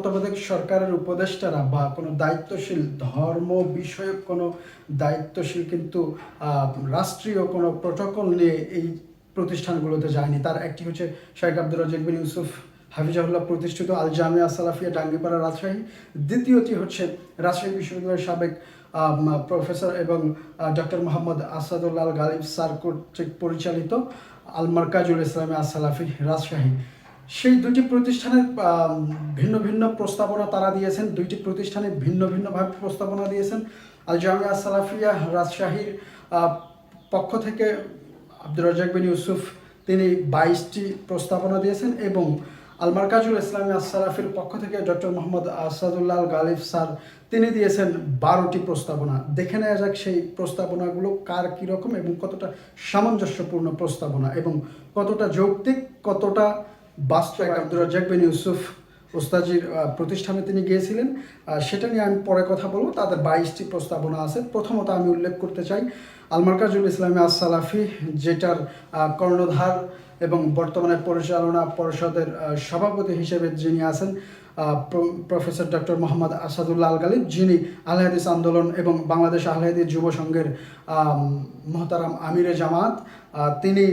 তত্ত্বাবধায়ক সরকারের উপদেষ্টারা বা কোনো দায়িত্বশীল ধর্ম বিষয়ক কোনো দায়িত্বশীল কিন্তু রাষ্ট্রীয় কোনো প্রোটোকল নিয়ে এই প্রতিষ্ঠানগুলোতে যায়নি। তার একটি হচ্ছে শেখ আব্দুর রাজাক বিন ইউসুফ হাফিজাহুল্লাহ প্রতিষ্ঠিত আল জামিয়া সালাফিয়া ডাঙ্গিপাড়া রাজশাহী। দ্বিতীয়টি হচ্ছে রাজশাহী বিশ্ববিদ্যালয়ের সাবেক প্রফেসর এবং ডক্টর মোহাম্মদ আসাদুল্লাহ আল গালিব স্যার কর্তৃক পরিচালিত আল মার্কাজুল ইসলামী আসালাফি রাজশাহী। সেই দুটি প্রতিষ্ঠানের ভিন্ন ভিন্ন প্রস্তাবনা তারা দিয়েছেন, দুইটি প্রতিষ্ঠানে ভিন্ন ভিন্নভাবে প্রস্তাবনা দিয়েছেন। আল জামিয়া সালাফিয়া রাজশাহীর পক্ষ থেকে আব্দুর রাজাক বিন ইউসুফ তিনি বাইশটি প্রস্তাবনা দিয়েছেন এবং আল মার্কাজুল ইসলামী আসালাফির পক্ষ থেকে ডক্টর মোহাম্মদ আসাদুল্লাহ গালিফ স্যার তিনি দিয়েছেন বারোটি প্রস্তাবনা। দেখে নেওয়া যাক সেই প্রস্তাবনাগুলো কার কীরকম এবং কতটা সামঞ্জস্যপূর্ণ প্রস্তাবনা এবং কতটা যৌক্তিক, কতটা বাস্তব আব্দুর রাজাক বিন ইউসুফ ওস্তাজির প্রতিষ্ঠানে তিনি গিয়েছিলেন। সেটা নিয়ে আমি পরে কথা বলব। তাদের বাইশটি প্রস্তাবনা আছে। প্রথমত আমি উল্লেখ করতে চাই আলমার্কাজুল ইসলামী আসালাফি যেটার কর্ণধার এবং বর্তমানে পরিচালনা পরিষদের সভাপতি হিসেবে যিনি আছেন প্রফেসর ডক্টর মোহাম্মদ আসাদুল্লাহ আল গালিব যিনি আলহাদিস আন্দোলন এবং বাংলাদেশ আলহাদিস যুব সংঘের মহতারাম আমিরে জামাত তিনি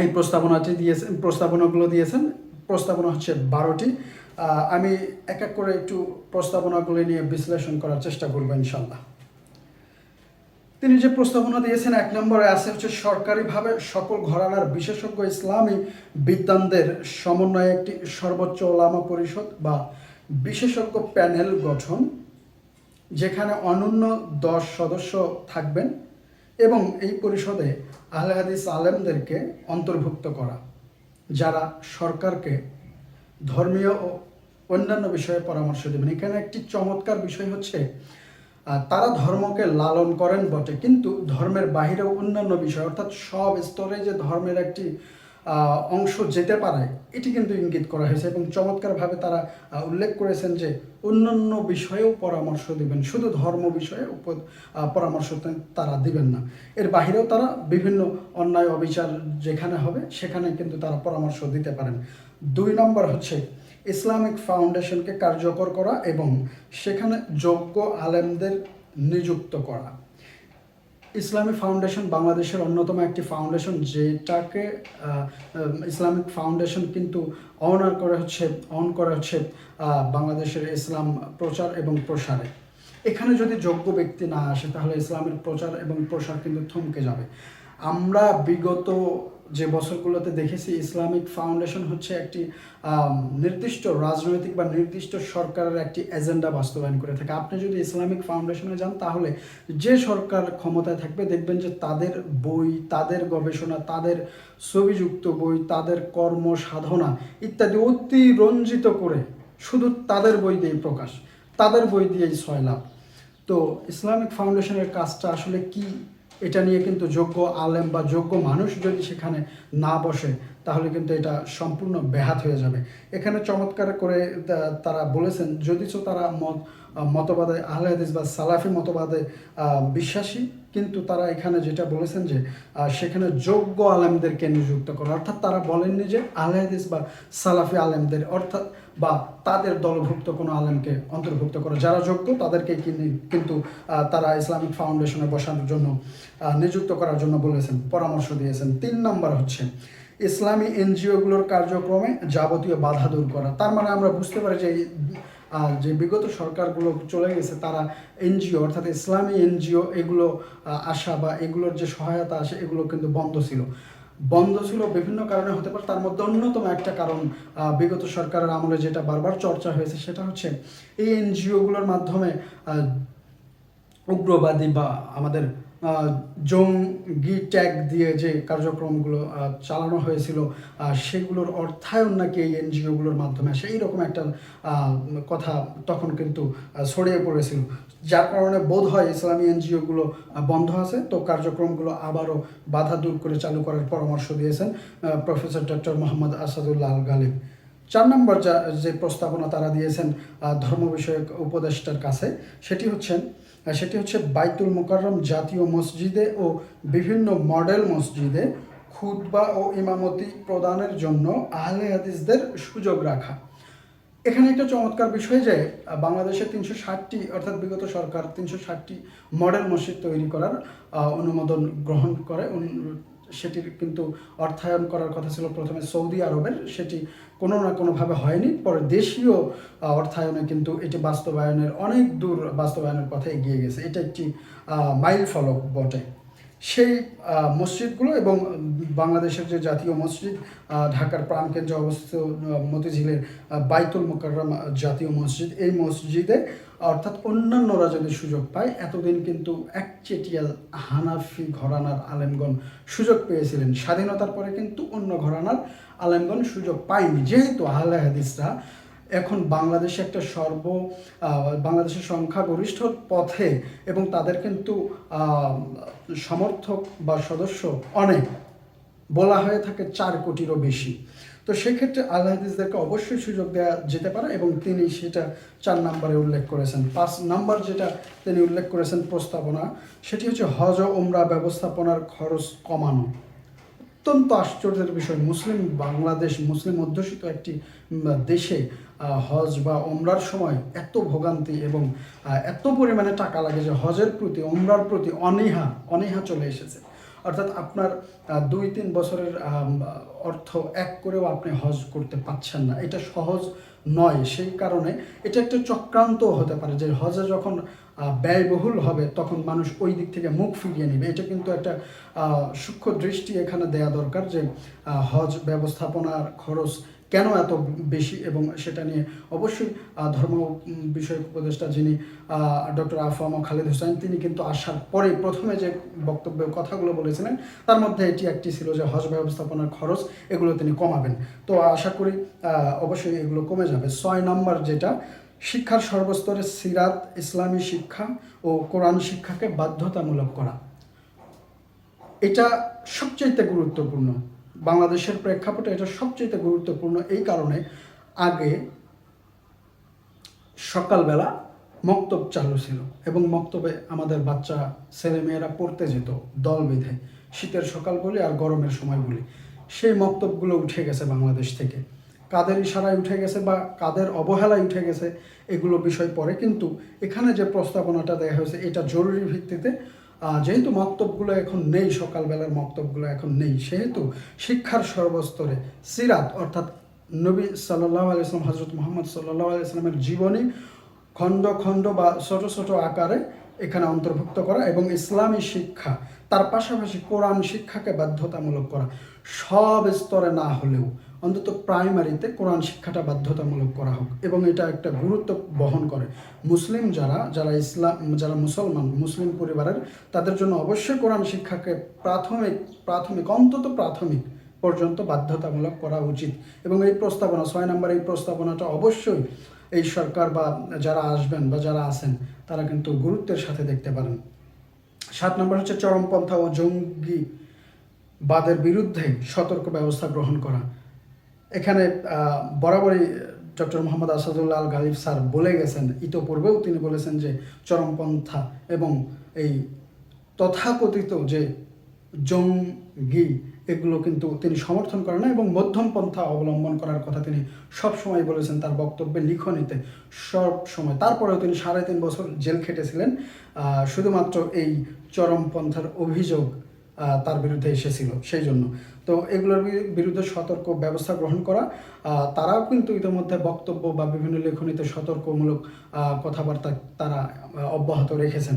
এই প্রস্তাবনাটি দিয়েছেন, প্রস্তাবনাগুলো দিয়েছেন। প্রস্তাবনা হচ্ছে বারোটি। আমি এক এক করে একটু প্রস্তাবনাগুলো নিয়ে বিশ্লেষণ করার চেষ্টা করব ইনশাল্লাহ। তিনি যে প্রস্তাবনা দিয়েছেন, এক নম্বরে আছে হচ্ছে সরকারিভাবে সকল ঘরানার বিশেষজ্ঞ ইসলামী বিদ্বানদের সমন্বয়ে একটি সর্বোচ্চ ওলামা পরিষদ বা বিশেষজ্ঞ প্যানেল গঠন, যেখানে অনন্য দশ সদস্য থাকবেন। এবং এই পরিষদে আহলে আলেমদেরকে অন্তর্ভুক্ত করা, যারা সরকারকে ধর্মীয় ও অন্যান্য বিষয়ে পরামর্শ দেবেন। এখানে একটি চমৎকার বিষয় হচ্ছে তারা ধর্মকে লালন করেন বটে, কিন্তু ধর্মের বাহিরেও অন্যান্য বিষয়, অর্থাৎ সব স্তরে যে ধর্মের একটি অংশ যেতে পারে, এটি কিন্তু ইঙ্গিত করা হয়েছে এবং চমৎকারভাবে তারা উল্লেখ করেছেন যে অন্যান্য বিষয়েও পরামর্শ দিবেন, শুধু ধর্ম বিষয়ে পরামর্শ তারা দিবেন না। এর বাহিরেও তারা বিভিন্ন অন্যায় অবিচার যেখানে হবে, সেখানে কিন্তু তারা পরামর্শ দিতে পারেন। দুই নম্বর হচ্ছে ইসলামিক ফাউন্ডেশনকে কার্যকর করা এবং সেখানে যোগ্য আলেমদের নিযুক্ত করা। ইসলামিক ফাউন্ডেশন বাংলাদেশের অন্যতম একটি ফাউন্ডেশন যেটাকে ইসলামিক ফাউন্ডেশন কিন্তু অনার করা হচ্ছে অন করা হচ্ছে বাংলাদেশের ইসলাম প্রচার এবং প্রসারে। এখানে যদি যোগ্য ব্যক্তি না আসে তাহলে ইসলামের প্রচার এবং প্রসার কিন্তু থমকে যাবে। আমরা বিগত যে বছরগুলোতে দেখেছি, ইসলামিক ফাউন্ডেশন হচ্ছে একটি নির্দিষ্ট রাজনৈতিক বা নির্দিষ্ট সরকারের একটি এজেন্ডা বাস্তবায়ন করে থাকে। আপনি যদি ইসলামিক ফাউন্ডেশনে যান, তাহলে যে সরকার ক্ষমতায় থাকবে, দেখবেন যে তাদের বই, তাদের গবেষণা, তাদের ছবিযুক্ত বই, তাদের কর্ম সাধনা ইত্যাদি অতি রঞ্জিত করে শুধু তাদের বই দিয়েই প্রকাশ, তাদের বই দিয়েই ছয় লাভ তো ইসলামিক ফাউন্ডেশনের কাজটা আসলে কি এটা নিয়ে কিন্তু যোগ্য আলেম বা যোগ্য মানুষ যদি সেখানে না বসে, তাহলে কিন্তু এটা সম্পূর্ণ ব্যাহাত হয়ে যাবে। এখানে চমৎকার করে তারা বলেছেন যদিচ তারা মত, মতবাদে, আহলে হাদিস বা সালাফি মতবাদে বিশ্বাসী কিন্তু তারা এখানে যেটা বলেছেন যে সেখানে যোগ্য আলেমদেরকে নিযুক্ত করা। অর্থাৎ তারা বলেননি যে আহলে হাদিস বা সালাফি আলেমদের, অর্থাৎ বা তাদের দলভুক্ত কোনো আলেমকে অন্তর্ভুক্ত করা। যারা যোগ্য তাদেরকে কিনি- কিন্তু তারা ইসলামিক ফাউন্ডেশনে বসানোর জন্য নিযুক্ত করার জন্য বলেছেন, পরামর্শ দিয়েছেন। তিন নম্বর হচ্ছে, ইসলামী এনজিওগুলোর কার্যক্রমে যাবতীয় বাধা দূর করা। তার মানে আমরা বুঝতে পারি যে যে বিগত সরকারগুলো চলে গেছে, তারা এনজিও, অর্থাৎ ইসলামী এনজিও, এগুলো আসা বা এগুলোর যে সহায়তা আসে এগুলো কিন্তু বন্ধ ছিল। বন্ধ ছিল বিভিন্ন কারণে হতে পারে, তার মধ্যে অন্যতম একটা কারণ বিগত সরকারের আমলে যেটা বারবার চর্চা হয়েছে, সেটা হচ্ছে এই এনজিওগুলোর মাধ্যমে উগ্রবাদী বা আমাদের জঙ্গি ট্যাগ দিয়ে যে কার্যক্রমগুলো চালানো হয়েছিল সেগুলোর অর্থায়ন নাকি এই এনজিওগুলোর মাধ্যমে সেই রকম একটা কথা তখন কিন্তু ছড়িয়ে পড়েছিল। যার কারণে বোধ হয় ইসলামী এনজিওগুলো বন্ধ আছে। তো কার্যক্রমগুলো আবারও বাধা দূর করে চালু করার পরামর্শ দিয়েছেন প্রফেসর ডক্টর মোহাম্মদ আসাদুল্লাহ আল গালিব চার নম্বর যা প্রস্তাবনা তারা দিয়েছেন ধর্ম বিষয়ক উপদেষ্টার কাছে সেটি হচ্ছে আহ, সেটি হচ্ছে বাইতুল মোকাররম জাতীয় মসজিদে ও বিভিন্ন মডেল মসজিদে খুতবা ও ইমামতি প্রদানের জন্য আহলে হাদিসদের সুযোগ রাখা। এখানে একটা চমৎকার বিষয় যে বাংলাদেশে তিনশো ষাটটি, অর্থাৎ বিগত সরকার তিনশো ষাটটি মডেল মসজিদ তৈরি করার অনুমোদন গ্রহণ করে সেটির কিন্তু অর্থায়ন করার কথা ছিল প্রথমে সৌদি আরবের। সেটি কোনো না কোনোভাবে হয়নি। পরে দেশীয় অর্থায়নে কিন্তু এটি বাস্তবায়নের অনেক দূর বাস্তবায়নের পথে এগিয়ে গেছে। এটা একটি মাইল ফলক বটে। সেই মসজিদগুলো এবং বাংলাদেশের যে জাতীয় মসজিদ ঢাকার প্রাণকেন্দ্রে অবস্থিত মতিঝিলের বাইতুল মোকাররম জাতীয় মসজিদ, এই মসজিদে অর্থাৎ অন্যান্যরা যদি সুযোগ পায়, এতদিন কিন্তু একচেটিয়াল হানাফি ঘরানার আলেমগণ সুযোগ পেয়েছিলেন। স্বাধীনতার পরে কিন্তু অন্য ঘরানার আলেমগণ সুযোগ পায়নি। যেহেতু আহলে হাদিসরা এখন বাংলাদেশে একটা সর্ব বাংলাদেশের সংখ্যাগরিষ্ঠ পথে এবং তাদের কিন্তু সমর্থক বা সদস্য অনেক। বলা হয়ে থাকে চার কোটিরও বেশি। তো সেক্ষেত্রে হাদিসদেরকে অবশ্যই সুযোগ দেওয়া যেতে পারে এবং তিনি সেটা চার নম্বরে উল্লেখ করেছেন। পাঁচ নাম্বার যেটা তিনি উল্লেখ করেছেন প্রস্তাবনা, সেটি হচ্ছে হজ ওমরা ব্যবস্থাপনার খরচ কমানো। অত্যন্ত আশ্চর্যের বিষয়। মুসলিম বাংলাদেশ, মুসলিম অধ্যুষিত একটি দেশে হজ বা ওমরার সময় এত ভোগান্তি এবং এত পরিমাণে টাকা লাগে যে হজের প্রতি ওমরার প্রতি অনীহা অনীহা চলে এসেছে। অর্থাৎ আপনার দুই তিন বছরের অর্থ এক করেও আপনি হজ করতে পারছেন না। এটা সহজ নয়, সেই কারণে এটা একটা চক্রান্ত হতে পারে যে হজে যখন ব্যয়বহুল হবে তখন মানুষ ওই দিক থেকে মুখ ফিরিয়ে নেবে। এটা কিন্তু একটা সূক্ষ্ম দৃষ্টি এখানে দেয়া দরকার যে হজ ব্যবস্থাপনার খরচ কেন এত বেশি এবং সেটা নিয়ে? অবশ্যই ধর্ম বিষয়ক উপদেষ্টা যিনি ডক্টর আফাম খালিদ হোসেন, তিনি কিন্তু আসার পরে প্রথমে যে বক্তব্য কথাগুলো বলেছিলেন, তার মধ্যে এটি একটি ছিল যে হজ ব্যবস্থাপনার খরচ, এগুলো তিনি কমাবেন। তো আশা করি অবশ্যই এগুলো কমে যাবে। ছয় নম্বর যেটা, শিক্ষার সর্বস্তরে সিরাত, ইসলামী শিক্ষা ও কোরআন শিক্ষাকে বাধ্যতামূলক করা। এটা সবচেয়ে গুরুত্বপূর্ণ। বাংলাদেশের প্রেক্ষাপটে এটা সবচেয়ে গুরুত্বপূর্ণ এই কারণে আগে সকালবেলা মক্তব চালু ছিল এবং মক্তবে আমাদের বাচ্চা, ছেলেমেয়েরা পড়তে যেত, দল বেঁধে, শীতের সকাল বলি আর গরমের সময় বলি। সেই মক্তবগুলো উঠে গেছে বাংলাদেশ থেকে। কাদের ইশারায় উঠে গেছে বা কাদের অবহেলায় উঠে গেছে এগুলো বিষয় পরে, কিন্তু এখানে যে প্রস্তাবনাটা দেওয়া হয়েছে, এটা জরুরি ভিত্তিতে যেহেতু মক্তবগুলো এখন নেই, সকালবেলার মক্তবগুলো এখন নেই, সেহেতু শিক্ষার সর্বস্তরে সিরাত, অর্থাৎ নবী সাল্লাহ আলাইসলাম হজরত মোহাম্মদ সাল্লাহ আলাইসলামের জীবনী খণ্ড খণ্ড বা ছোট ছোট আকারে এখানে অন্তর্ভুক্ত করা এবং ইসলামী শিক্ষা, তার পাশাপাশি কোরআন শিক্ষাকে বাধ্যতামূলক করা, সব স্তরে না হলেও অন্তত প্রাইমারিতে কোরআন শিক্ষাটা বাধ্যতামূলক করা হোক এবং এটা একটা গুরুত্ব বহন করে। মুসলিম যারা যারা ইসলাম, যারা মুসলমান, মুসলিম পরিবারের, তাদের জন্য অবশ্যই কোরআন শিক্ষাকে প্রাথমিক প্রাথমিক, অন্তত প্রাথমিক পর্যন্ত বাধ্যতামূলক করা উচিত। এবং এই প্রস্তাবনা, ছয় নম্বর এই প্রস্তাবনাটা অবশ্যই এই সরকার বা যারা আসবেন বা যারা আছেন, তারা কিন্তু গুরুত্বের সাথে দেখতে পারেন। সাত নম্বর হচ্ছে চরমপন্থা ও জঙ্গি বাদের বিরুদ্ধে সতর্ক ব্যবস্থা গ্রহণ করা। এখানে বরাবরই ডক্টর মোহাম্মদ আসাদুল্লাহ আল গালিব স্যার বলে গেছেন। ইতোপূর্বেও তিনি বলেছেন যে চরমপন্থা এবং এই তথাকথিত যে জঙ্গি, এগুলো কিন্তু তিনি সমর্থন করেন না এবং মধ্যম পন্থা অবলম্বন করার কথা তিনি সব সময় বলেছেন তার বক্তব্যে লিখনিতে সব সময় তারপরেও তিনি সাড়ে তিন বছর জেল খেটেছিলেন। শুধুমাত্র এই চরমপন্থার অভিযোগ তার বিরুদ্ধে এসেছিল সেই জন্য তো এগুলোর বিরুদ্ধে সতর্ক ব্যবস্থা গ্রহণ করা। তারাও কিন্তু ইতিমধ্যে বক্তব্য বা বিভিন্ন লেখনীতে সতর্কমূলক কথাবার্তা তারা অব্যাহত রেখেছেন।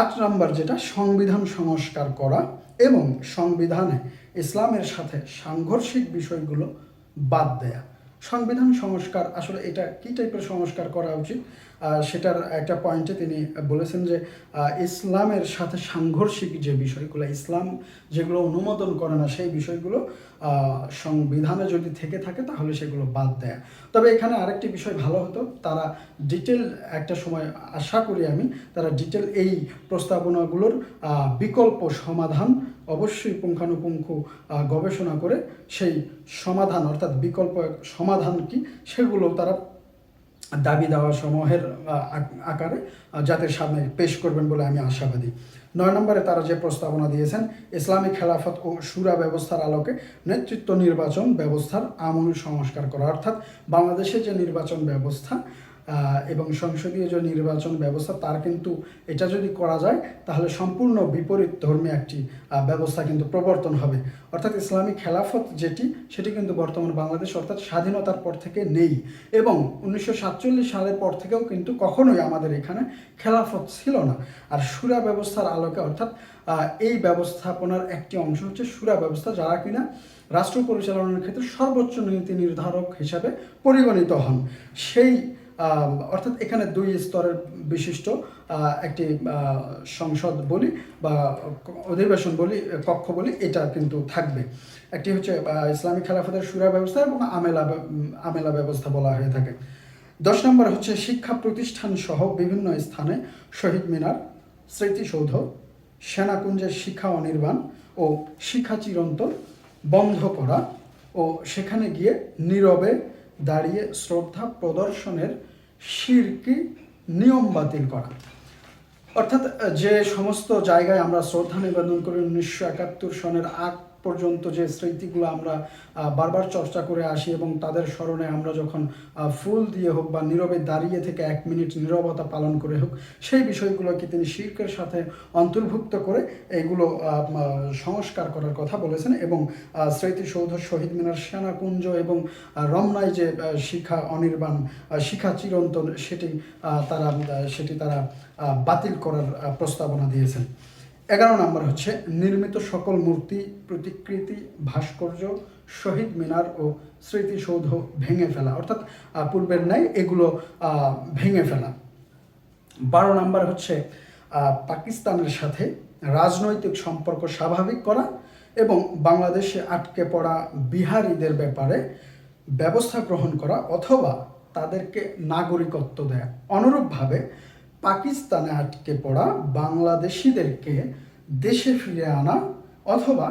আট নম্বর যেটা, সংবিধান সংস্কার করা এবং সংবিধানে ইসলামের সাথে সাংঘর্ষিক বিষয়গুলো বাদ দেয়া। সংবিধান সংস্কার, আসলে এটা কী টাইপের সংস্কার করা উচিত? সেটার একটা পয়েন্টে তিনি বলেছেন যে ইসলামের সাথে সাংঘর্ষিক যে বিষয়গুলো, ইসলাম যেগুলো অনুমোদন করে না, সেই বিষয়গুলো সংবিধানে যদি থেকে থাকে, তাহলে সেগুলো বাদ দেয়। তবে এখানে আরেকটি বিষয় ভালো হতো, তারা ডিটেল একটা সময়, আশা করি আমি, তারা ডিটেল এই প্রস্তাবনাগুলোর বিকল্প সমাধান অবশ্যই পুঙ্খানুপুঙ্খ গবেষণা করে সেই সমাধান, অর্থাৎ বিকল্প সমাধান কি, সেগুলো তারা দাবি দেওয়া সমূহের আকারে জাতির সামনে পেশ করবেন বলে আমি আশাবাদী। নয় নম্বরে তারা যে প্রস্তাবনা দিয়েছেন ইসলামিক খেলাফত ও সুরা ব্যবস্থার আলোকে নেতৃত্ব নির্বাচন ব্যবস্থার আমূল সংস্কার করা, অর্থাৎ বাংলাদেশে যে নির্বাচন ব্যবস্থা এবং সংসদীয় যে নির্বাচন ব্যবস্থা, তার কিন্তু এটা যদি করা যায়, তাহলে সম্পূর্ণ বিপরীত ধর্মী একটি ব্যবস্থা কিন্তু প্রবর্তন হবে। অর্থাৎ ইসলামী খেলাফত যেটি, সেটি কিন্তু বর্তমান বাংলাদেশ অর্থাৎ স্বাধীনতার পর থেকে নেই। এবং উনিশশো সাতচল্লিশ সালের পর থেকেও কিন্তু কখনোই আমাদের এখানে খেলাফত ছিল না। আর সুরা ব্যবস্থার আলোকে অর্থাৎ এই ব্যবস্থাপনার একটি অংশ হচ্ছে সুরা ব্যবস্থা, যারা কিনা রাষ্ট্র পরিচালনার ক্ষেত্রে সর্বোচ্চ নীতি নির্ধারক হিসাবে পরিগণিত হন। সেই অর্থাৎ এখানে দুই স্তরের বিশিষ্ট একটি সংসদ বলি বা অধিবেশন বলি, কক্ষ বলি, এটা কিন্তু থাকবে। একটি হচ্ছে ইসলামী খেলাফতের সুরা ব্যবস্থা এবং আমেলা আমেলা ব্যবস্থা বলা হয়ে থাকে। দশ নম্বর হচ্ছে শিক্ষা প্রতিষ্ঠান সহ বিভিন্ন স্থানে শহীদ মিনার, স্মৃতিসৌধ, সেনাকুঞ্জের শিক্ষা অনির্বাণ ও শিক্ষা চিরন্তন বন্ধ করা ও সেখানে গিয়ে নীরবে দাঁড়িয়ে শ্রদ্ধা প্রদর্শনের শিরকি নিয়ম বাতিল করা। অর্থাৎ যে সমস্ত জায়গায় আমরা শ্রদ্ধা নিবেদন করি, উনিশশো একাত্তর সনের আগ পর্যন্ত যে স্মৃতিগুলো আমরা বারবার চর্চা করে আসি এবং তাদের স্মরণে আমরা যখন ফুল দিয়ে হোক বা নীরবে দাঁড়িয়ে থেকে এক মিনিট নীরবতা পালন করে হোক, সেই বিষয়গুলোকে তিনি শির্কের সাথে অন্তর্ভুক্ত করে এগুলো সংস্কার করার কথা বলেছেন এবং স্মৃতিসৌধ, শহীদ মিনার সেনাকুঞ্জ এবং রমনায় যে শিখা অনির্বাণ শিখা চিরন্তন, সেটি তারা সেটি তারা বাতিল করার প্রস্তাবনা দিয়েছেন। এগারো নম্বর হচ্ছে, নির্মিত সকল মূর্তি, প্রতিকৃতি, ভাস্কর্য, শহীদ মিনার ও স্মৃতিসৌধ ভেঙে ফেলা। অর্থাৎ পূর্বের ন্যায় এগুলো ভেঙে ফেলা। বারো নম্বর হচ্ছে পাকিস্তানের সাথে রাজনৈতিক সম্পর্ক স্বাভাবিক করা এবং বাংলাদেশে আটকে পড়া বিহারিদের ব্যাপারে ব্যবস্থা গ্রহণ করা অথবা তাদেরকে নাগরিকত্ব দেয়া। অনুরূপভাবে পাকিস্তানে আটকে পড়া বাংলাদেশিদেরকে দেশে ফিরে আনা অথবা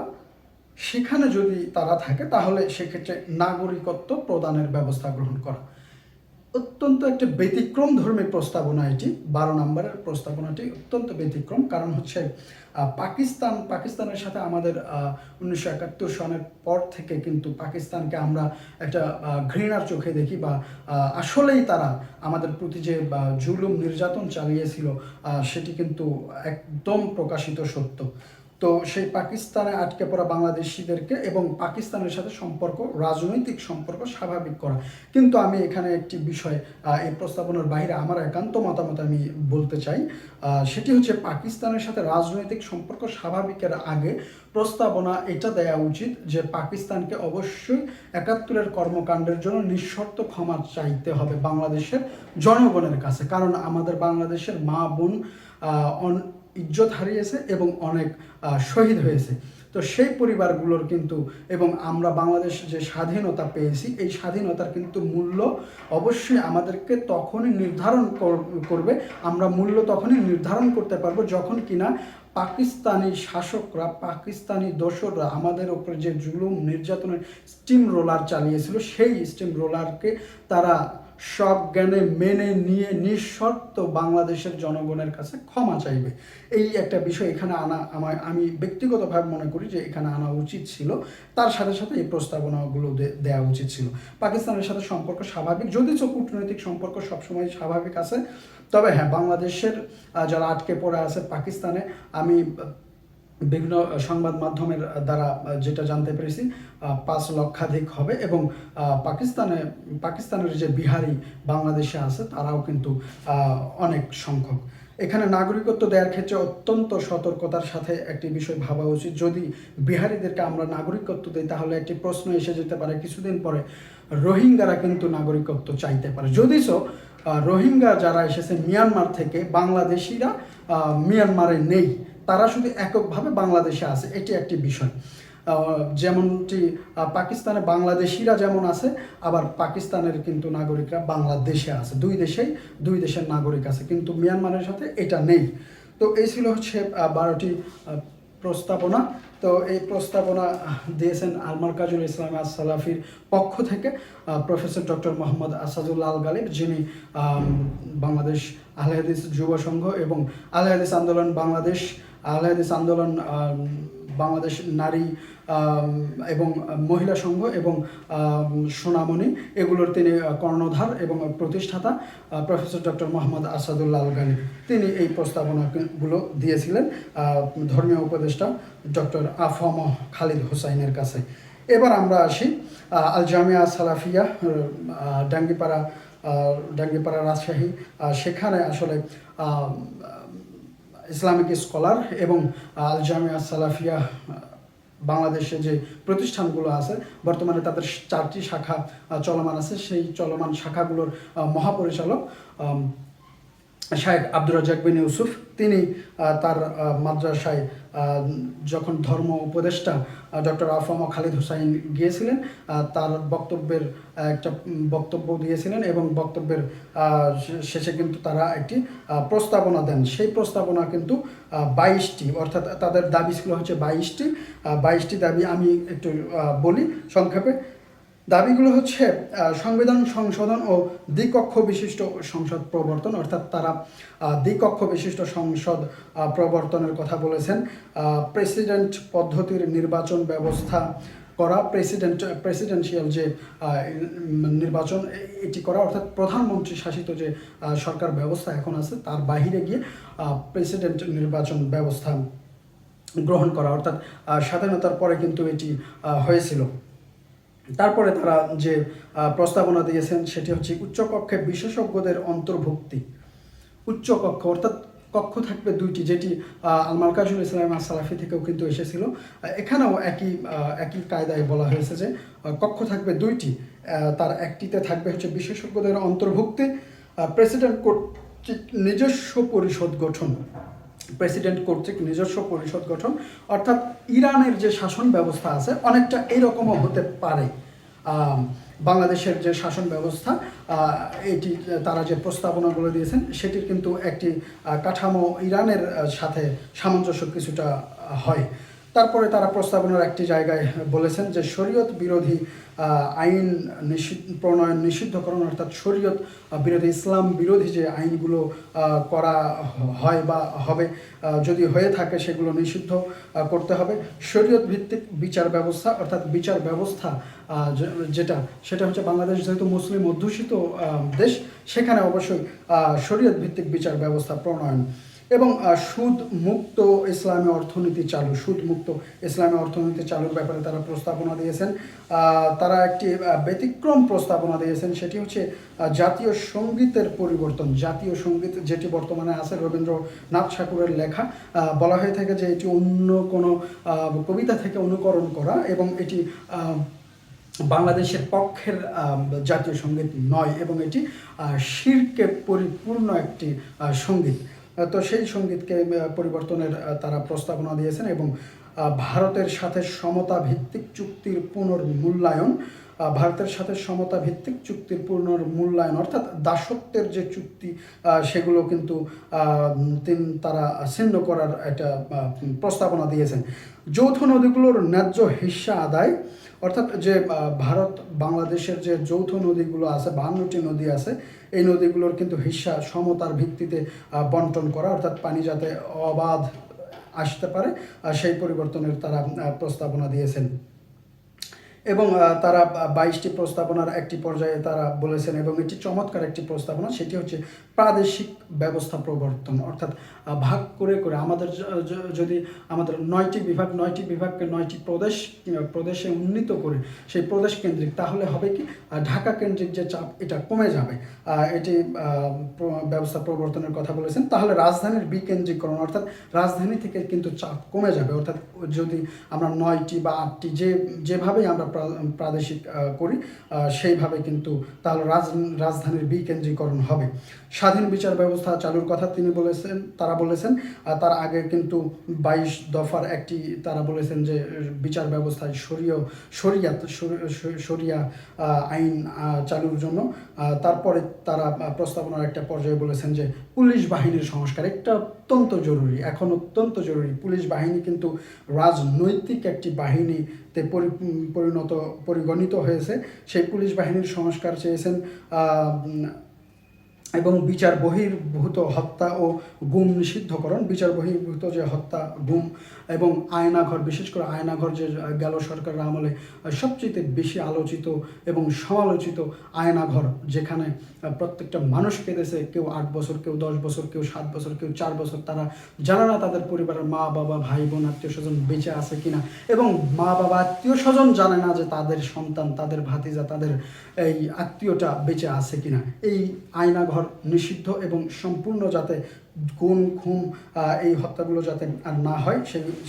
সেখানে যদি তারা থাকে, তাহলে সেক্ষেত্রে নাগরিকত্ব প্রদানের ব্যবস্থা গ্রহণ করা। অত্যন্ত একটা ব্যতিক্রম ধর্মী প্রস্তাবনা এটি, বারো নম্বরের প্রস্তাবনাটি অত্যন্ত ব্যতিক্রম। কারণ হচ্ছে পাকিস্তান, পাকিস্তানের সাথে আমাদের উনিশশো একাত্তর সনের পর থেকে কিন্তু পাকিস্তানকে আমরা একটা ঘৃণার চোখে দেখি বা আসলেই তারা আমাদের প্রতি যে জুলুম নির্যাতন চালিয়েছিল সেটি কিন্তু একদম প্রকাশিত সত্য। তো সেই পাকিস্তানে আটকে পড়া বাংলাদেশিদেরকে এবং পাকিস্তানের সাথে সম্পর্ক, রাজনৈতিক সম্পর্ক স্বাভাবিক করা। কিন্তু আমি এখানে একটি বিষয় এই প্রস্তাবনার বাইরে আমার একান্ত মতামত আমি বলতে চাই। সেটি হচ্ছে পাকিস্তানের সাথে রাজনৈতিক সম্পর্ক স্বাভাবিকের আগে প্রস্তাবনা এটা দেয়া উচিত যে পাকিস্তানকে অবশ্যই একাত্তরের কর্মকাণ্ডের জন্য নিঃশর্ত ক্ষমা চাইতে হবে বাংলাদেশের জনগণের কাছে। কারণ আমাদের বাংলাদেশের মা বোন ইজ্জত হারিয়েছে এবং অনেক শহীদ হয়েছে। তো সেই পরিবারগুলোর কিন্তু এবং আমরা বাংলাদেশ যে স্বাধীনতা পেয়েছি, এই স্বাধীনতার কিন্তু মূল্য অবশ্যই আমাদেরকে তখনই নির্ধারণ কর- করবে। আমরা মূল্য তখনই নির্ধারণ করতে পারব যখন কিনা পাকিস্তানি শাসকরা, পাকিস্তানি দোসররা আমাদের উপরে যে জুলুম, নির্যাতনের স্টিম রোলার চালিয়েছিল, সেই স্টিম রোলারকে তারা সব জ্ঞানে মেনে নিয়ে নিঃশর্ত বাংলাদেশের জনগণের কাছে ক্ষমা চাইবে। এই একটা বিষয় এখানে আনা আমার আমি ব্যক্তিগতভাবে মনে করি যে এখানে আনা উচিত ছিল। তার সাথে সাথে এই প্রস্তাবনাগুলো দেওয়া উচিত ছিল। পাকিস্তানের সাথে সম্পর্ক স্বাভাবিক যদিচ কূটনৈতিক সম্পর্ক সবসময় স্বাভাবিক আছে, তবে হ্যাঁ বাংলাদেশের যারা আটকে পড়ে আছে পাকিস্তানে, আমি বিভিন্ন সংবাদ মাধ্যমের দ্বারা যেটা জানতে পেরেছি পাঁচ লক্ষাধিক হবে এবং পাকিস্তানে পাকিস্তানের যে বিহারি বাংলাদেশে আছে তারাও কিন্তু অনেক সংখ্যক। এখানে নাগরিকত্ব দেওয়ার ক্ষেত্রে অত্যন্ত সতর্কতার সাথে একটি বিষয় ভাবা উচিত। যদি বিহারিদেরকে আমরা নাগরিকত্ব দিই তাহলে একটি প্রশ্ন এসে যেতে পারে কিছুদিন পরে রোহিঙ্গারা কিন্তু নাগরিকত্ব চাইতে পারে। আহ, রোহিঙ্গা যারা এসেছে মিয়ানমার থেকে বাংলাদেশিরা মিয়ানমারে নেই তারা শুধু এককভাবে বাংলাদেশে আছে, এটি একটি বিষয়। যেমনটি পাকিস্তানে বাংলাদেশিরা যেমন আছে, আবার পাকিস্তানের কিন্তু নাগরিকরা বাংলাদেশে আছে। দুই দেশেই, দুই দেশের নাগরিক আছে, কিন্তু মিয়ানমারের সাথে এটা নেই। তো এই ছিল হচ্ছে বারোটি প্রস্তাবনা। তো এই প্রস্তাবনা দিয়েছেন আলমার কাজুল ইসলাম সালাফির পক্ষ থেকে প্রফেসর ডক্টর মোহাম্মদ আসাদুল্লাহ আল গালিব, যিনি বাংলাদেশ আহলে হাদিস যুব সংঘ এবং আহলে হাদিস আন্দোলন বাংলাদেশ আহলে আন্দোলন বাংলাদেশ নারী এবং মহিলা সংঘ এবং সোনামণি, এগুলোর তিনি কর্ণধার এবং প্রতিষ্ঠাতা প্রফেসর ডক্টর মোহাম্মদ আসাদুল্লাহ আল গালিব তিনি এই প্রস্তাবনাগুলো দিয়েছিলেন ধর্মীয় উপদেষ্টা ডক্টর আফম খালিদ হোসাইনের কাছে। এবার আমরা আসি আল জামিয়া সালাফিয়া ডাঙ্গিপাড়া ডাঙ্গিপাড়া রাজশাহী সেখানে আসলে ইসলামিক স্কলার এবং আল জামিয়া সালাফিয়া বাংলাদেশে যে প্রতিষ্ঠানগুলো আছে, বর্তমানে তাদের চারটি শাখা চলমান আছে। সেই চলমান শাখাগুলোর মহাপরিচালক শাহেখ আব্দুর রাজাক বিন ইউসুফ, তিনি তার মাদ্রাসায় যখন ধর্ম উপদেষ্টা ডক্টর আফম খালিদ হুসাইন গিয়েছিলেন তার বক্তব্যের একটা বক্তব্য দিয়েছিলেন এবং বক্তব্যের শেষে কিন্তু তারা একটি প্রস্তাবনা দেন। সেই প্রস্তাবনা কিন্তু বাইশটি, অর্থাৎ তাদের দাবি ছিল হচ্ছে বাইশটি বাইশটি দাবি আমি একটু বলি সংক্ষেপে। দাবিগুলো হচ্ছে সংবিধান সংশোধন ও দ্বিকক্ষ বিশিষ্ট সংসদ প্রবর্তন, অর্থাৎ তারা দ্বিকক্ষ বিশিষ্ট সংসদ প্রবর্তনের কথা বলেছেন। প্রেসিডেন্ট পদ্ধতির নির্বাচন ব্যবস্থা করা, প্রেসিডেন্ট, প্রেসিডেন্সিয়াল যে নির্বাচন এটি করা, অর্থাৎ প্রধানমন্ত্রী শাসিত যে সরকার ব্যবস্থা এখন আছে, তার বাহিরে গিয়ে প্রেসিডেন্ট নির্বাচন ব্যবস্থা গ্রহণ করা, অর্থাৎ স্বাধীনতার পরে কিন্তু এটি হয়েছিল। তারপরে তারা যে প্রস্তাবনা দিয়েছেন সেটি হচ্ছে উচ্চকক্ষে বিশেষজ্ঞদের অন্তর্ভুক্তি। উচ্চকক্ষ অর্থাৎ কক্ষ থাকবে দুইটি যেটি আহ, আল মালকাজুল ইসলাম সালাফি থেকেও কিন্তু এসেছিল। এখানেও একই একই কায়দায় বলা হয়েছে যে কক্ষ থাকবে দুইটি। তার একটিতে থাকবে হচ্ছে বিশেষজ্ঞদের অন্তর্ভুক্তি। প্রেসিডেন্ট কর্তৃক নিজস্ব পরিষদ গঠন। প্রেসিডেন্ট কর্তৃক নিজস্ব পরিষদ গঠন, অর্থাৎ ইরানের যে শাসন ব্যবস্থা আছে, অনেকটা এরকমও হতে পারে। বাংলাদেশের যে শাসন ব্যবস্থা এটি তারা যে প্রস্তাবনাগুলো দিয়েছেন, সেটির কিন্তু একটি কাঠামো ইরানের সাথে সামঞ্জস্য কিছুটা হয়। তারপরে তারা প্রস্তাবনার একটি জায়গায় বলেছেন যে শরীয়ত বিরোধী আইন প্রণয়ন নিষিদ্ধকরণ অর্থাৎ শরীয়ত বিরোধী, ইসলাম বিরোধী যে আইনগুলো করা হয় বা হবে যদি হয়ে থাকে সেগুলো নিষিদ্ধ করতে হবে। শরীয়ত ভিত্তিক বিচার ব্যবস্থা অর্থাৎ বিচার ব্যবস্থা যেটা, সেটা হচ্ছে বাংলাদেশ যেহেতু মুসলিম অধ্যুষিত দেশ, সেখানে অবশ্যই শরীয়ত ভিত্তিক বিচার ব্যবস্থা প্রণয়ন এবং সুদ মুক্ত ইসলামী অর্থনীতি চালু সুদ মুক্ত ইসলামী অর্থনীতি চালুর ব্যাপারে তারা প্রস্তাবনা দিয়েছেন। তারা একটি ব্যতিক্রম প্রস্তাবনা দিয়েছেন, সেটি হচ্ছে জাতীয় সঙ্গীতের পরিবর্তন। জাতীয় সংগীত যেটি বর্তমানে আছে রবীন্দ্রনাথ ঠাকুরের লেখা বলা হয়ে থাকে যে এটি অন্য কোনো কবিতা থেকে অনুকরণ করা এবং এটি বাংলাদেশের পক্ষের জাতীয় সংগীত নয় এবং এটি শিরকে পরিপূর্ণ একটি সংগীত। তো সেই সঙ্গীতকে পরিবর্তনের তারা প্রস্তাবনা দিয়েছেন এবং ভারতের সাথে সমতা ভিত্তিক চুক্তির পুনর্মূল্যায়ন ভারতের সাথে সমতা ভিত্তিক চুক্তির পুনর্মূল্যায়ন, অর্থাৎ দাসত্বের যে চুক্তি সেগুলো কিন্তু তিন, তারা ছিন্ন করার একটা প্রস্তাবনা দিয়েছেন। যৌথ নদীগুলোর ন্যায্য হিস্সা আদায় অর্থাৎ যে ভারত বাংলাদেশের যে যৌথ নদীগুলো আছে, বাহান্নটি নদী আছে, এই নদীগুলোর কিন্তু হিস্সা সমতার ভিত্তিতে বন্টন করা, অর্থাৎ পানি যাতে অবাধ আসতে পারে সেই পরিবর্তনের তারা প্রস্তাবনা দিয়েছেন। এবং তারা বাইশটি প্রস্তাবনার একটি পর্যায়ে তারা বলেছেন এবং এটি চমৎকার একটি প্রস্তাবনা, সেটি হচ্ছে প্রাদেশিক ব্যবস্থা প্রবর্তন। অর্থাৎ ভাগ করে করে আমাদের যদি আমাদের নয়টি বিভাগ, নয়টি বিভাগকে নয়টি প্রদেশ প্রদেশে উন্নীত করে সেই প্রদেশ কেন্দ্রিক, তাহলে হবে কি? ঢাকা কেন্দ্রিক যে চাপ, এটা কমে যাবে। এটি ব্যবস্থা প্রবর্তনের কথা বলেছেন, তাহলে রাজধানীর বিকেন্দ্রীকরণ, অর্থাৎ রাজধানী থেকে কিন্তু চাপ কমে যাবে। অর্থাৎ, যদি আমরা নয়টি বা আটটি যে যেভাবেই আমরা প্রাদেশিক করি সেইভাবে কিন্তু তাহলে রাজ, রাজধানীর বিকেন্দ্রীকরণ হবে। স্বাধীন বিচার ব্যবস্থা চালুর কথা তিনি বলেছেন, তারা বলেছেন তার আগে কিন্তু বাইশ দফার একটি তারা বলেছেন যে, বিচার ব্যবস্থায় সরিয় শরিয়াত শরিয়া আইন চালুর জন্য তারপরে তারা প্রস্তাবনার একটা পর্যায়ে বলেছেন যে, পুলিশ বাহিনীর সংস্কার একটা অত্যন্ত জরুরি, এখন অত্যন্ত জরুরি। পুলিশ বাহিনী কিন্তু রাজনৈতিক একটি বাহিনীতে পরি- পরিণত পরিগণিত হয়েছে। সেই পুলিশ বাহিনীর সংস্কার চেয়েছেন এবং বিচার বহির্ভূত হত্যা ও গুম নিষিদ্ধকরণ, বিচার বহির্ভূত যে হত্যা, গুম এবং আয়নাঘর, বিশেষ করে আয়নাঘর যে গেল সরকারের আমলে সবচেয়ে বেশি আলোচিত এবং সমালোচিত আয়নাঘর, যেখানে প্রত্যেকটা মানুষ কেঁদেছে, কেউ আট বছর, কেউ দশ বছর, কেউ সাত বছর, কেউ চার বছর, তারা জানে না তাদের পরিবারের মা, বাবা, ভাই বোন, আত্মীয় স্বজন বেঁচে আছে কিনা এবং মা, বাবা, আত্মীয় স্বজন জানে না যে তাদের সন্তান, তাদের ভাতিজা, তাদের এই আত্মীয়টা বেঁচে আছে কিনা। এই আয়নাঘর নিষিদ্ধ এবং সম্পূর্ণ যাতে গুণ, খুন এই হত্যাগুলো যাতে আর না হয়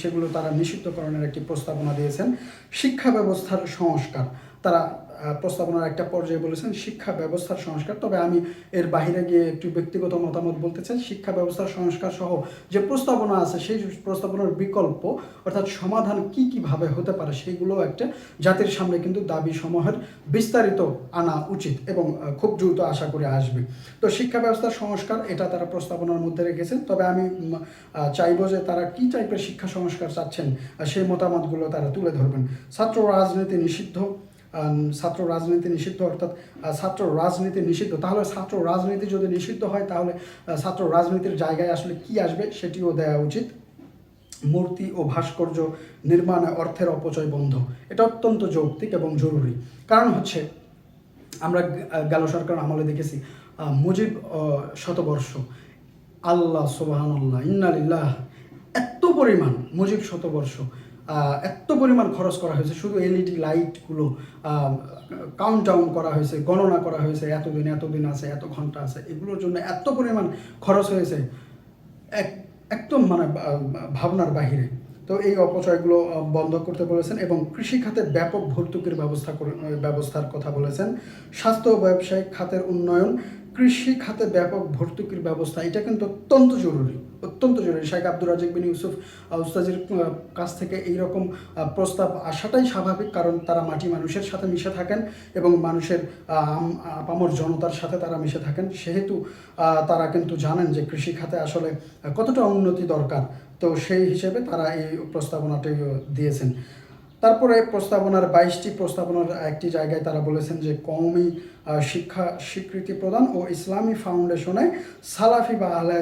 সেগুলো তারা নিষিদ্ধকরণের একটি প্রস্তাবনা দিয়েছেন। শিক্ষা ব্যবস্থার সংস্কার, তারা প্রস্তাবনার একটা পর্যায়ে বলেছেন, শিক্ষা ব্যবস্থার সংস্কার। তবে আমি এর বাইরে গিয়ে একটু ব্যক্তিগত মতামত বলতে চাই, শিক্ষা ব্যবস্থার সংস্কার সহ যে প্রস্তাবনা আছে, সেই প্রস্তাবনার বিকল্প, অর্থাৎ সমাধান কি কীভাবে হতে পারে সেইগুলো একটা জাতির সামনে কিন্তু দাবি সমূহের বিস্তারিত আনা উচিত এবং খুব দ্রুত আশা করে আসবে। তো শিক্ষা ব্যবস্থার সংস্কার, এটা তারা প্রস্তাবনার মধ্যে রেখেছেন। তবে আমি চাইব যে তারা কি টাইপের শিক্ষা সংস্কার চাচ্ছেন সেই মতামতগুলো তারা তুলে ধরবেন। ছাত্র রাজনীতি নিষিদ্ধ ছাত্র রাজনীতি নিষিদ্ধ, অর্থাৎ ছাত্র রাজনীতি নিষিদ্ধ। তাহলে ছাত্র রাজনীতি যদি নিষিদ্ধ হয়, তাহলে ছাত্র রাজনীতির জায়গায় আসলে কি আসবে সেটিও দেওয়া উচিত। মূর্তি ও ভাস্কর্য নির্মাণে অর্থের অপচয় বন্ধ। এটা অত্যন্ত যৌক্তিক এবং জরুরি। কারণ হচ্ছে, আমরা গেল সরকার আমলে দেখেছি মুজিব শতবর্ষ। আল্লাহ সোবাহান আল্লাহ ইন্নালিল্লাহ এত পরিমাণ মুজিব শতবর্ষ। এত পরিমাণ খরচ করা হয়েছে। শুধু এলইডি লাইটগুলো কাউন্ট ডাউন করা হয়েছে, গণনা করা হয়েছে, এতদিন এতদিন আছে, এত ঘণ্টা আছে, এগুলোর জন্য এত পরিমাণ খরচ হয়েছে। এক, একদম মানে ভাবনার বাহিরে। তো এই অপচয়গুলো বন্ধ করতে বলেছেন এবং কৃষি খাতে ব্যাপক ভর্তুকির ব্যবস্থা ব্যবস্থার কথা বলেছেন। স্বাস্থ্য ও ব্যবসায়িক খাতের উন্নয়ন, কৃষি খাতে ব্যাপক ভর্তুকির ব্যবস্থা, এটা কিন্তু অত্যন্ত জরুরি। অত্যন্ত জরুরি। শেখ আব্দুর রাজেক বিন ইউসুফ উস্তাজির কাছ থেকে এইরকম রকম প্রস্তাব আসাটাই স্বাভাবিক কারণ তারা মাটি মানুষের সাথে মিশে থাকেন এবং মানুষের আপামর জনতার সাথে তারা মিশে থাকেন। সেহেতু তারা কিন্তু জানেন যে কৃষি খাতে আসলে কতটা উন্নতি দরকার। তো সেই হিসেবে তারা এই প্রস্তাবনাটি দিয়েছেন। তারপরে প্রস্তাবনার বাইশটি প্রস্তাবনার একটি জায়গায় তারা বলেছেন যে কওমি শিক্ষা স্বীকৃতি প্রদান ও ইসলামী ফাউন্ডেশনে সালাফি বা আহলে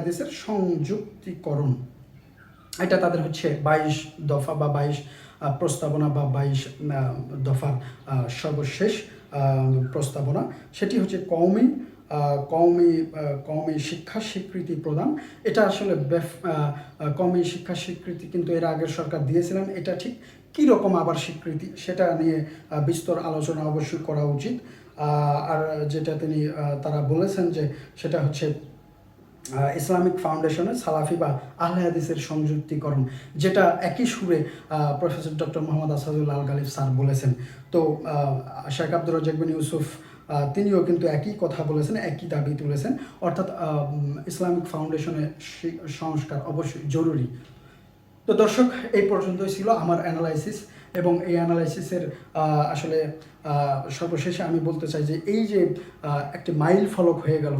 সংযুক্তিকরণ। এটা তাদের হচ্ছে বাইশ দফা বা বাইশ প্রস্তাবনা বা বাইশ দফার সর্বশেষ প্রস্তাবনা। সেটি হচ্ছে কওমি কওমি কওমি শিক্ষা স্বীকৃতি প্রদান। এটা আসলে কওমি শিক্ষা স্বীকৃতি কিন্তু এর আগের সরকার দিয়েছিলেন। এটা ঠিক কী রকম আবার স্বীকৃতি সেটা নিয়ে বিস্তর আলোচনা অবশ্যই করা উচিত। আর যেটা তিনি তারা বলেছেন যে সেটা হচ্ছে ইসলামিক ফাউন্ডেশনের সালাফি বা আহলে হাদিসের সংযুক্তিকরণ, যেটা একই সুরে professor doctor Mohammad Asadullah Al Ghalib sir বলেছেন। তো শেখ আব্দুর রাজ্জাক ইউসুফ তিনিও কিন্তু একই কথা বলেছেন, একই দাবি তুলেছেন। অর্থাৎ ইসলামিক ফাউন্ডেশনের সংস্কার অবশ্যই জরুরি। তো দর্শক, এই পর্যন্তই ছিল আমার অ্যানালাইসিস এবং এই অ্যানালাইসিসের আসলে সর্বশেষে আমি বলতে চাই যে এই যে একটি মাইল ফলক হয়ে গেল